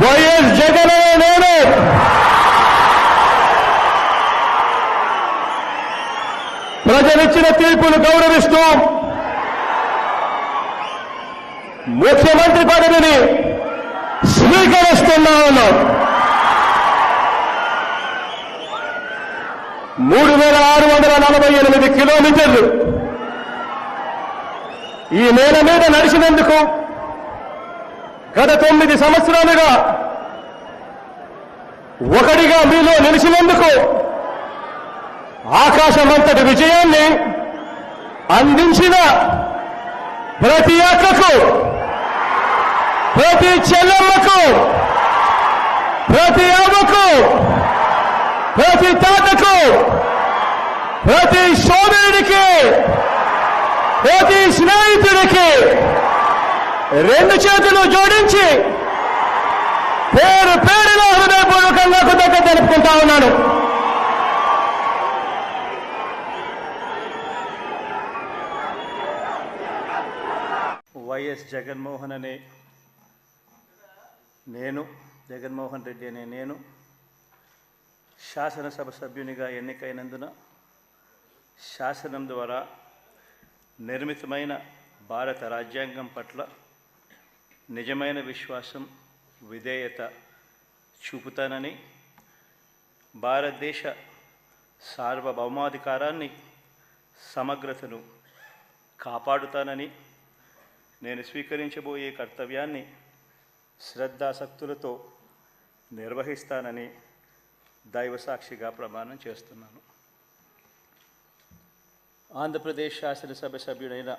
YS Jagan నేను. ప్రజలిచ్చిన తీర్పును గౌరవిస్తూ ముఖ్యమంత్రి పదవిని స్వీకరిస్తున్నాను మూడు వేల ఆరు వందల నలభై ఎనిమిది కిలోమీటర్లు ఈ నేల మీద నడిచినందుకు గత తొమ్మిది సంవత్సరాలుగా ఒకటిగా మీలో నిలిచినందుకు ఆకాశమంతటి విజయాన్ని అందించిన ప్రతి అక్కకు ప్రతి చెల్లెమ్మకు ప్రతి అమ్మకు ప్రతి తాతకు ప్రతి సోదరుడికి ప్రతి స్నేహితుడికి రెండు చేతులు జోడించి పేరు పేరులో హృదయపూర్వకంగా కృతజ్ఞత తెలుపుకుంటా ఉన్నాను. వైఎస్ జగన్మోహన్ అనే నేను జగన్మోహన్ రెడ్డి అనే నేను శాసనసభ సభ్యునిగా ఎన్నికైనందున శాసనం ద్వారా నిర్మితమైన భారత రాజ్యాంగం పట్ల నిజమైన విశ్వాసం విధేయత చూపుతానని భారతదేశ సార్వభౌమాధికారాన్ని సమగ్రతను కాపాడుతానని నేను స్వీకరించబోయే కర్తవ్యాన్ని శ్రద్ధాసక్తులతో నిర్వహిస్తానని దైవసాక్షిగా ప్రమాణం చేస్తున్నాను. ఆంధ్రప్రదేశ్ శాసనసభ సభ్యుడైన